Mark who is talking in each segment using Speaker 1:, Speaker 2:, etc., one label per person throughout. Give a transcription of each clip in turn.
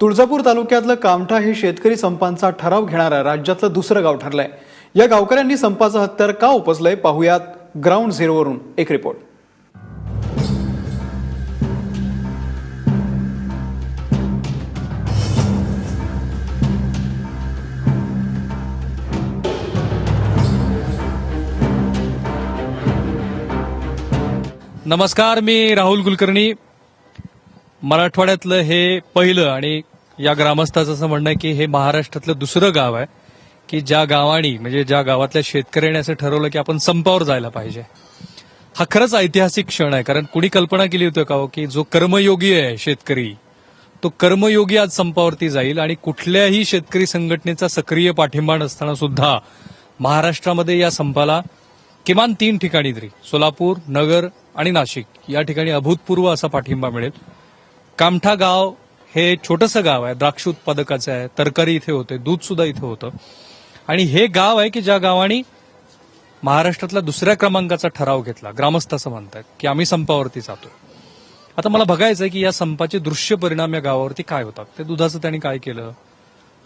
Speaker 1: तुळजापूर तालुक्यातलं कामठा हे शेतकरी संपांचा ठराव घेणारं राज्यातलं दुसरं गाव ठरलंय. या गावकऱ्यांनी संपाचं हत्यार का उपजलंय पाहुयात ग्राउंड झिरोवरून एक रिपोर्ट.
Speaker 2: नमस्कार मी राहुल कुलकर्णी. मराठवाड्यातलं हे पहिलं आणि या ग्रामस्थाचं असं म्हणणं आहे की हे महाराष्ट्रातलं दुसरं गाव आहे की ज्या गावानी म्हणजे ज्या गावातल्या शेतकऱ्याने असं ठरवलं की आपण संपावर जायला पाहिजे. हा खरंच ऐतिहासिक क्षण आहे कारण कुणी कल्पना केली होती का हो की जो कर्मयोगी आहे शेतकरी तो कर्मयोगी आज संपावरती जाईल आणि कुठल्याही शेतकरी संघटनेचा सक्रिय पाठिंबा नसताना सुद्धा महाराष्ट्रामध्ये या संपाला किमान तीन ठिकाणी तरी सोलापूर नगर आणि नाशिक या ठिकाणी अभूतपूर्व असा पाठिंबा मिळेल. कामठा गाव हे छोटंसं गाव आहे. द्राक्ष उत्पादकाचं आहे. तरकारी इथे होते. दूध सुद्धा इथे होतं. आणि हे गाव आहे की ज्या गावाने महाराष्ट्रातला दुसऱ्या क्रमांकाचा ठराव घेतला. ग्रामस्थ असं म्हणतात की आम्ही संपावरती जातो. आता मला बघायचं आहे की या संपाचे दृश्य परिणाम या गावावरती काय होतात? ते दुधाचं त्यांनी काय केलं?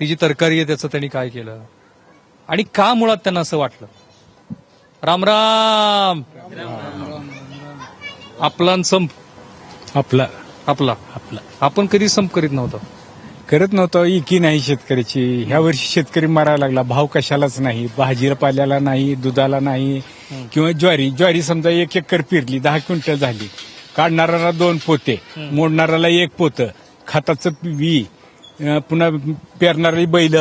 Speaker 2: ती जी तरकारी आहे त्याचं त्यांनी काय केलं? आणि का मुळात त्यांना असं वाटलं? राम राम! आपला आणि संप
Speaker 3: आपला
Speaker 2: आपला.
Speaker 3: आपला.
Speaker 2: आपण कधी संप करीत नव्हतो.
Speaker 3: करत नव्हतं इकी नाही शेतकऱ्याची? ह्या वर्षी शेतकरी मारायला लागला. भाव कशालाच नाही. भाजीपाल्याला नाही दुधाला नाही. किंवा ज्वारी. ज्वारी समजा एक एकर पेरली दहा क्विंटल झाली. काढणाऱ्याला दोन पोते मोडणाऱ्याला एक पोत. खताचं बी अं, पुन्हा पेरणारी बैल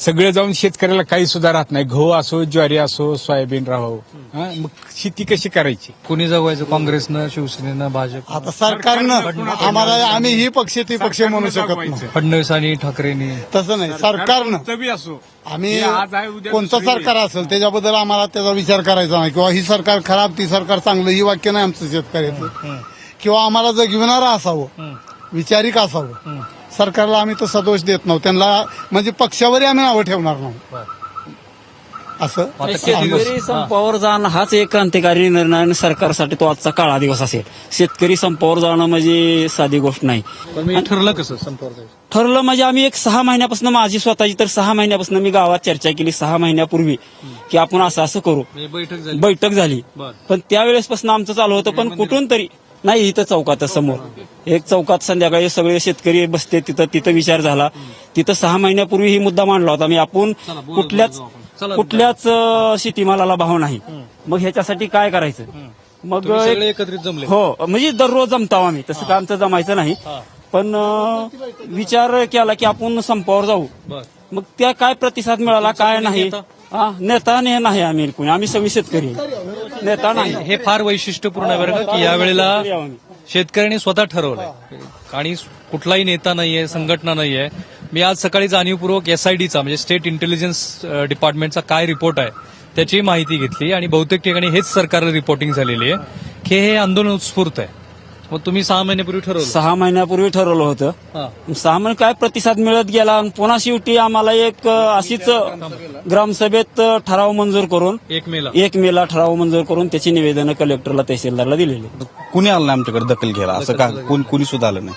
Speaker 3: सगळे जाऊन शेतकऱ्याला काही सुद्धा राहत नाही. गहू असो ज्वारी असो सोयाबीन राहो. हा, मग शेती कशी करायची?
Speaker 2: कुणी जगवायचं काँग्रेसनं शिवसेनेनं भाजप
Speaker 4: आता सरकारनं. आम्हाला आम्ही ही पक्ष ती पक्ष म्हणू शकत नाही.
Speaker 2: फडणवीस आणि ठाकरेंनी.
Speaker 4: तसं नाही. सरकारनं.
Speaker 3: असो.
Speaker 4: आम्ही
Speaker 3: हे आज आहे, उद्या
Speaker 4: कोणतं सरकार असेल त्याच्याबद्दल आम्हाला त्याचा विचार करायचा नाही. किंवा ही सरकार खराब ती सरकार चांगलं ही वाक्य नाही आमचं शेतकऱ्याचं. किंवा आम्हाला जगविणारं असावं. विचारिक असावं. सरकारला आम्ही तसा दोष देत नव्हतो. त्यांना म्हणजे पक्षावरही आम्ही नावं ठेवणार नाही असं?
Speaker 5: शेतकरी संपावर जाणं हाच एक क्रांतिकारी निर्णय आणि सरकारसाठी तो आजचा काळा दिवस असेल. शेतकरी संपावर जाणं म्हणजे साधी गोष्ट नाही.
Speaker 2: ठरलं कसं संपावर जायचं?
Speaker 5: ठरलं म्हणजे आम्ही एक सहा महिन्यापासून माझी स्वतःची तर सहा महिन्यापासून मी गावात चर्चा केली सहा महिन्यापूर्वी की आपण असं असं करू.
Speaker 2: म्हणजे बैठक झाली.
Speaker 5: बैठक झाली.
Speaker 2: बर.
Speaker 5: पण त्यावेळेसपासून आमचं चालू होतं पण कुठून तरी नाही इथं चौकात समोर. एक चौकात संध्याकाळी सगळे शेतकरी बसते तिथं तिथं विचार झाला. तिथं सहा महिन्यापूर्वी ही मुद्दा मांडला होता. मी आपण कुठल्याच कुठल्याच शेतीमालाला भाव नाही. मग ह्याच्यासाठी काय करायचं? मग
Speaker 2: एकत्रित जमले.
Speaker 5: हो म्हणजे दररोज जमताव आम्ही. तसं काय आमचं जमायचं नाही. पण विचार केला की आपण संपावर जाऊ. मग त्या काय प्रतिसाद मिळाला काय नाही. हा, नेता ने नाही आम्ही कोणी. आम्ही सगळी शेतकरी नेता नाही.
Speaker 2: हे फार वैशिष्ट्यपूर्ण आहे बरं का की यावेळेला शेतकऱ्यांनी स्वतः ठरवलंय. आणि कुठलाही नेता नाहीये संघटना नाहीये. मी आज सकाळी जाणीवपूर्वक एसआयडीचा म्हणजे स्टेट इंटेलिजन्स डिपार्टमेंटचा काय रिपोर्ट आहे त्याची माहिती घेतली. आणि बहुतेक ठिकाणी हेच सरकारला रिपोर्टिंग झालेली आहे की हे आंदोलन उत्स्फूर्त आहे. मग तुम्ही सहा महिन्यापूर्वी ठरवलं
Speaker 5: सहा महिन्यापूर्वी ठरवलं होतं.
Speaker 2: हा.
Speaker 5: सहा महिने काय प्रतिसाद मिळत गेला? आणि पुन्हा शेवटी आम्हाला एक अं, अशीच ग्रामसभेत अं, ठराव मंजूर करून
Speaker 2: एक मेला.
Speaker 5: एक मेला ठराव मंजूर करून त्याची निवेदनं कलेक्टरला तहसीलदारला दिलेली.
Speaker 6: कुणी आलं नाही आमच्याकडे? दखल घ्यायला. असं का? कोण कुणी सुद्धा आलं नाही.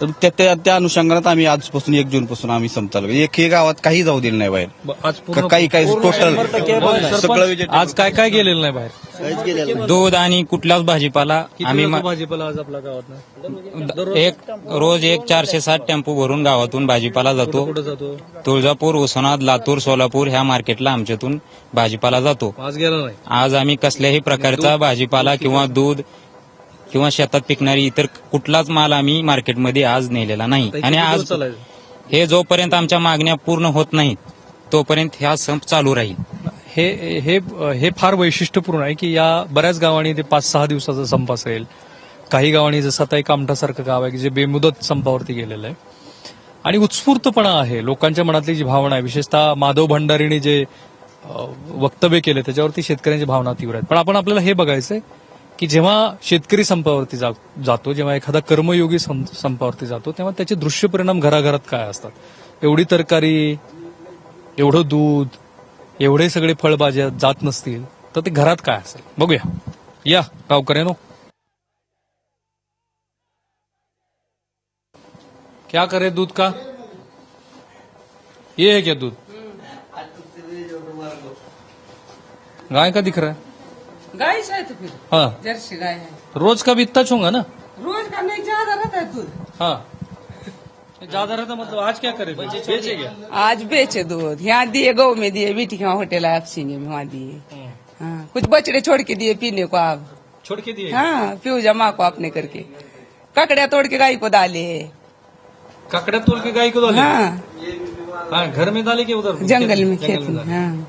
Speaker 6: तर त्या त्या त्या अनुषंगाने आम्ही आजपासून एक जून पासून आम्ही संपतालो एकही गावात काही जाऊ दिलं नाही बाहेर.
Speaker 2: आज पूर्ण-
Speaker 6: का- काही काही टोटल
Speaker 2: सरपंच,
Speaker 6: सगळं विजय-
Speaker 2: आज काय काय गेलेलं नाही बाहेर?
Speaker 7: दूध आणि कुठलाच भाजीपाला आम्ही
Speaker 2: भाजीपाला आज आपल्या गावात
Speaker 7: एक रोज एक चारशे सात टेम्पो भरून गावातून भाजीपाला जातो. तुळजापूर उस्मानाबाद लातूर सोलापूर ह्या मार्केटला आमच्यातून भाजीपाला जातो.
Speaker 2: आज गेला नाही.
Speaker 7: आज आम्ही कसल्याही प्रकारचा भाजीपाला किंवा दूध किंवा शेतात पिकणारी इतर कुठलाच माल आम्ही मार्केटमध्ये आज नेलेला नाही. आणि आज हे जोपर्यंत आमच्या मागण्या पूर्ण होत नाहीत तोपर्यंत ह्या संप चालू राहील.
Speaker 2: हे हे हे फार वैशिष्ट्यपूर्ण आहे की या बऱ्याच गावांनी ते पाच सहा दिवसाचा संप असेल. काही गावांनी जसं आता एक आमठासारखं गाव आहे की जे बेमुदत संपावरती गेलेलं आहे. आणि उत्स्फूर्तपणा आहे. लोकांच्या मनातली जी भावना आहे विशेषतः माधव भंडारीने जे वक्तव्य केले त्याच्यावरती शेतकऱ्यांची भावना तीव्र आहेत. पण आपण आपल्याला हे बघायचंय की जेव्हा शेतकरी संपावरती जातो जेव्हा एखादा कर्मयोगी संपावरती जातो तेव्हा त्याचे दृश्य परिणाम घराघरात काय असतात? एवढी तरकारी एवढं दूध एवढे सगळे फळभाज्या जात नसतील तर ते घरात काय असेल? बघूया. या गावकऱ्यानो. क्या करे दूध का? ये है क्या दूध? गाय का दिख रहा है?
Speaker 8: गाय है तो फिर?
Speaker 2: हाँ।
Speaker 8: जर्सी गाय है।
Speaker 2: रोज का भी इतना होगा ना?
Speaker 8: रोज का नहीं ज़्यादा रहता है दूध।
Speaker 2: हाँ। ज़्यादा रहता मतलब आज क्या करे बेचे क्या?
Speaker 8: आज बेचे दूध। यहाँ दिए गौ में दिए बीटी के वहाँ होटल है अपसीने में वहाँ दिए। हाँ। कुछ बचड़े छोड़ के दिए पीने को आप
Speaker 2: छोड़ के दिए?
Speaker 8: हाँ पीऊ जमा को आपने करके। ककड़िया तोड़ के गाय को डाले।
Speaker 2: ककड़ा तोड़ के गाय को डाले?
Speaker 8: हाँ।
Speaker 2: हाँ घर में डाले के उधर?
Speaker 8: जंगल में खेत में हाँ।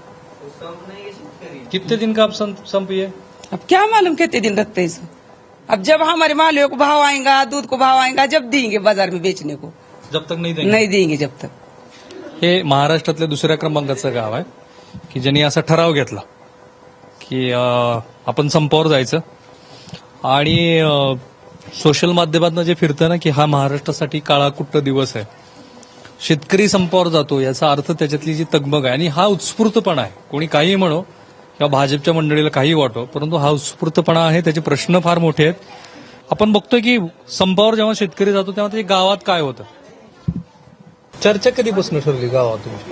Speaker 2: कितने दिन का आप संप ये
Speaker 8: अब क्या मालूम कितने दिन रखते हैं इसको अब जब हमारे मालियों को भाव आएगा दूध को भाव आएगा जब देंगे बाजार में बेचने को।
Speaker 2: जब तक नाही देंगे?
Speaker 8: नहीं देंगे जब तक।
Speaker 2: हे महाराष्ट्रातल्या दुसऱ्या क्रमांकाचं गाव आहे की ज्यांनी असा ठराव घेतला की आपण संपावर जायचं. आणि सोशल माध्यमातून जे फिरतं ना की हा महाराष्ट्रासाठी काळा कुट्ट दिवस आहे. शेतकरी संपावर जातो याचा अर्थ त्याच्यातली जी तगमग आहे आणि हा उत्स्फूर्तपणा आहे. कोणी काही म्हणो किंवा भाजपच्या मंडळीला काही वाटो परंतु हा उत्स्फूर्तपणा आहे त्याचे प्रश्न फार मोठे आहेत. आपण बघतोय की संपावर जेव्हा शेतकरी जातो तेव्हा ते गावात काय होतं? चर्चा कधीपासून ठरली गावात तुमची?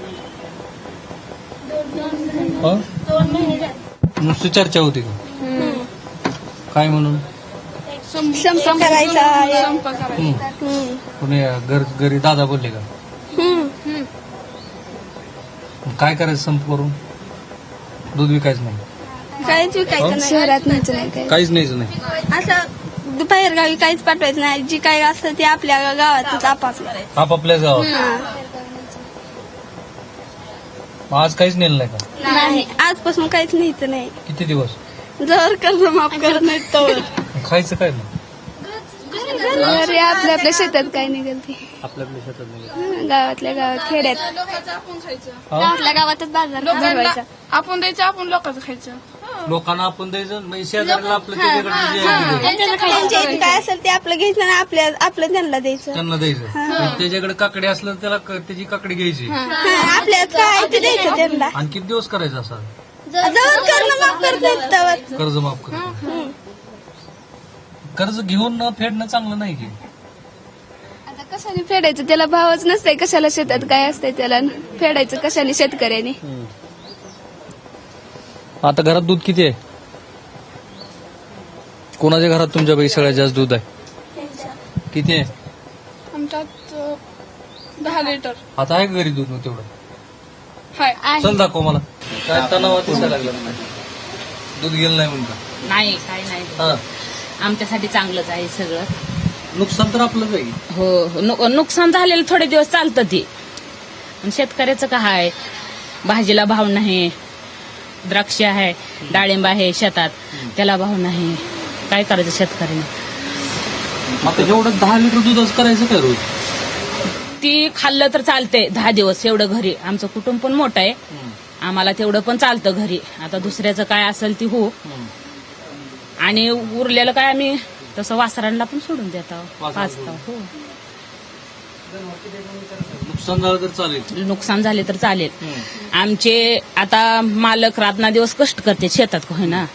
Speaker 2: हं? नुसती चर्चा होती का? काय म्हणून? हं. कोणी घरी दादा बोलले का? काय करायचं संप करून? दूध विकायचं नाही.
Speaker 9: काहीच विकायचं नाही. शहरात न्यायचं नाही काही.
Speaker 2: काहीच न्यायचं नाही.
Speaker 9: असं बाहेर गावी काहीच पाठवायचं नाही. जी काही असतं ते आपल्या गावातच आपापलं.
Speaker 2: आपापल्या गावात. मग आज काहीच नेलं नाही का?
Speaker 9: नाही. आजपासून काहीच न्यायचं नाही.
Speaker 2: किती दिवस?
Speaker 9: जर कर्ज माफ करत नाही तर.
Speaker 2: खायचं काय नाही
Speaker 9: अरे आपल्या आपल्या शेतात काय निघेल ते.
Speaker 2: आपल्याकडे शेतात नाही
Speaker 9: गावातल्या गावात खेड्यात. गावातल्या गावातच बाजार भरवायचा
Speaker 10: आपण द्यायचं आपण लोकांचं खायचं.
Speaker 2: लोकांना आपण द्यायचं म्हणजे शेजाऱ्याला आपलं त्याच्याकडे जे आहे ते
Speaker 9: त्यांच्या इथे काय असेल ते आपलं घ्यायचं आणि आपल्या आपलं त्यांना द्यायचं.
Speaker 2: त्यांना द्यायचं. त्याच्याकडे काकडे असलं तर त्याला क- त्याची काकडी घ्यायची.
Speaker 9: हं, आपल्या काय ते द्यायचं त्यांना.
Speaker 2: आणि किती दिवस करायचं असं
Speaker 9: जवळ करणं माफ करत.
Speaker 2: कर्ज माफ करायचं कर्ज घेऊन न फेडणं चांगलं नाही की.
Speaker 9: आता कशाने फेडायचं? त्याला भावच नसतंय कशाला शेतात काय असतंय त्याला फेडायचं कशाने शेतकऱ्याने?
Speaker 2: आता घरात दूध किती आहे? कोणाच्या घरात तुमच्यापैकी सगळ्यात जास्त दूध आहे? किती आहे?
Speaker 10: आमच्यात अं, दहा लिटर.
Speaker 2: आता आहे का घरी दूध मग तेवढं?
Speaker 10: हाय.
Speaker 2: चल दाखव मला. काय तणावात दिसायला लागला? दूध गेलं नाही म्हणता
Speaker 11: नाही काय नाही.
Speaker 2: हा.
Speaker 11: आमच्यासाठी चांगलंच आहे सगळं.
Speaker 2: नुकसान तर आपलंच आहे
Speaker 11: हो हो. नु- नुकसान झालेलं थोडे दिवस चालतं ते. पण शेतकऱ्याचं काय आहे भाजीला भाव नाही. द्राक्ष आहे डाळिंब आहे शेतात. त्याला भाव नाही. काय करायचं शेतकऱ्याने?
Speaker 2: आता एवढं दहा लिटर दूधच करायचं काय रोज?
Speaker 11: ती खाल्लं तर चालतंय दहा दिवस एवढं घरी. आमचं कुटुंब पण मोठं आहे. आम्हाला तेवढं पण चालतं घरी. आता दुसऱ्याचं काय असेल ती हो आणि उरलेलं काय आम्ही तसं वासरांना पण सोडून देतो हो.
Speaker 2: नुकसान झालं तर चालेल.
Speaker 11: नुकसान झाले तर चालेल. आमचे आता मालक रातना दिवस कष्ट करते शेतात होईना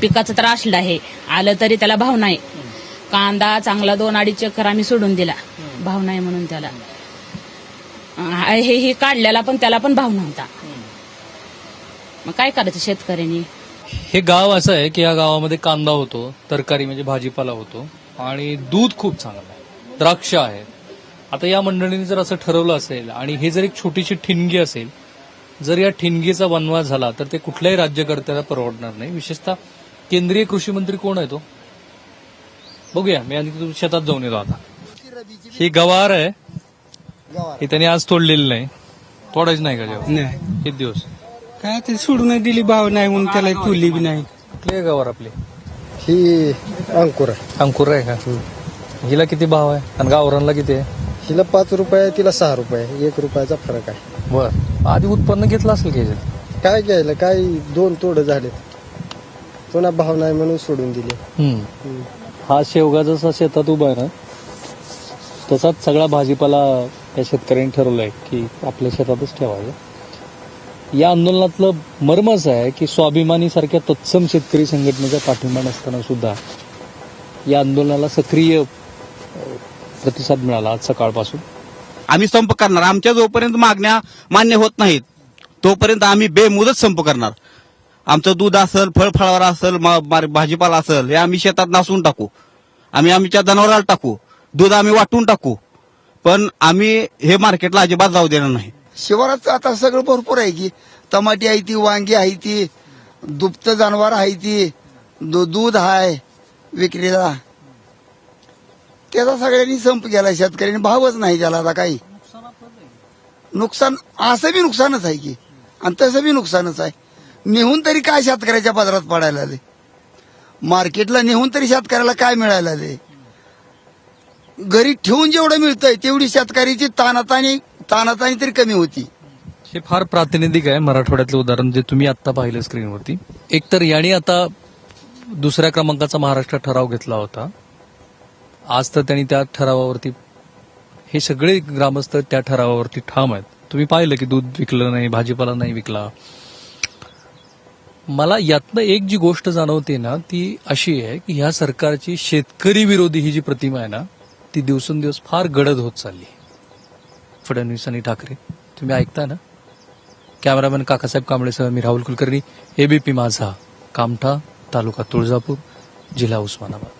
Speaker 11: पिकाचं तर असलं आहे. आलं तरी त्याला भाव नाही. कांदा चांगला दोन अडीच चक्कर आम्ही सोडून दिला. भाव नाही म्हणून त्याला. हे हे काढल्याला पण त्याला पण भाव नव्हता. मग काय करायचं शेतकऱ्यांनी?
Speaker 2: हे गाव असं आहे की या गावामध्ये कांदा होतो तरकारी म्हणजे भाजीपाला होतो आणि दूध खूप चांगलं आहे. द्राक्ष आहे. आता या मंडळींनी जर असं ठरवलं असेल आणि हे जर एक छोटीशी ठिणगी असेल जर या ठिणगीचा वनवास झाला तर ते कुठल्याही राज्यकर्त्याला परवडणार नाही. विशेषतः केंद्रीय कृषी मंत्री कोण आहे तो? बघूया. मी आधी शेतात जाऊन येतो आता. ही गवार आहे. ही त्यांनी आज तोडलेली नाही. तोडायची नाही का जेव्हा? किती दिवस?
Speaker 3: काय ते सोडून दिली भाव नाही म्हणून त्याला तुली बी नाही.
Speaker 2: कुठली आहे गवार आपली?
Speaker 12: ही अंकुर आहे.
Speaker 2: अंकुर आहे का? हिला किती भाव आहे? आणि गावरांना किती आहे?
Speaker 12: हिला पाच रुपये तिला सहा रुपये एक रुपयाचा फरक आहे.
Speaker 2: बर. आधी उत्पन्न घेतलं असेल की?
Speaker 12: काय घ्यायला? काय दोन तोडं झालेत. पुन्हा भाव नाही म्हणून सोडून दिले.
Speaker 2: हा शेवगा जसा शेतात उभा आहे ना तसाच सगळा भाजीपाला या शेतकऱ्यांनी ठरवलाय की आपल्या शेतातच ठेवायचं. या आंदोलनातलं मर्म असं आहे की स्वाभिमानी सारख्या तत्सम शेतकरी संघटनेचा पाठिंबा नसताना सुद्धा या आंदोलनाला सक्रिय प्रतिसाद मिळाला आज सकाळपासून.
Speaker 6: आम्ही संप करणार. आमच्या जोपर्यंत मागण्या मान्य होत नाहीत तोपर्यंत आम्ही बेमुदत संप करणार. आमचं दूध असेल फळफळावर असेल मा- मा- भाजीपाला असेल हे आम्ही शेतात नासून टाकू. आम्ही आमच्या जनावराला टाकू. दूध आम्ही वाटून टाकू. पण आम्ही हे मार्केटला अजिबात जाऊ देणार नाही.
Speaker 13: शिवारात आता सगळं भरपूर आहे की. टमाटी आहे ती वांगी आहे ती दुप्त जनावर आहे ती दूध आहे विक्रीला. त्याचा सगळ्यांनी संप केला शेतकऱ्यांनी भावच नाही त्याला आता काही. नुकसान असं बी नुकसानच आहे की. आणि तसं बी नुकसानच आहे. नेहून तरी काय शेतकऱ्याच्या पदरात पडायला आले मार्केटला नेहून तरी शेतकऱ्याला काय मिळायला आले घरी ठेवून जेवढं मिळतंय तेवढी शेतकऱ्याची तानातानी तानातानी तरी कमी होती.
Speaker 2: हे फार प्रातिनिधिक आहे मराठवाड्यातलं उदाहरण जे तुम्ही आता पाहिलं स्क्रीनवरती. एकतर याने आता दुसऱ्या क्रमांकाचा महाराष्ट्र ठराव घेतला होता. आज तर त्यांनी त्या ठरावावरती हे सगळे ग्रामस्थ त्या ठरावावरती ठाम आहेत. तुम्ही पाहिलं की दूध विकलं नाही भाजीपाला नाही विकला. मला यातनं एक जी गोष्ट जाणवते ना ती अशी आहे की ह्या सरकारची शेतकरी विरोधी ही जी प्रतिमा आहे ना ती दिवसेंदिवस फार गडद होत चालली. फडणवीस आणि ठाकरे तुम्ही ऐकता ना? कॅमेरामॅन काकासाहेब कांबळेसह मी राहुल कुलकर्णी एबीपी माझा कामठा तालुका तुळजापूर जिल्हा उस्मानाबाद.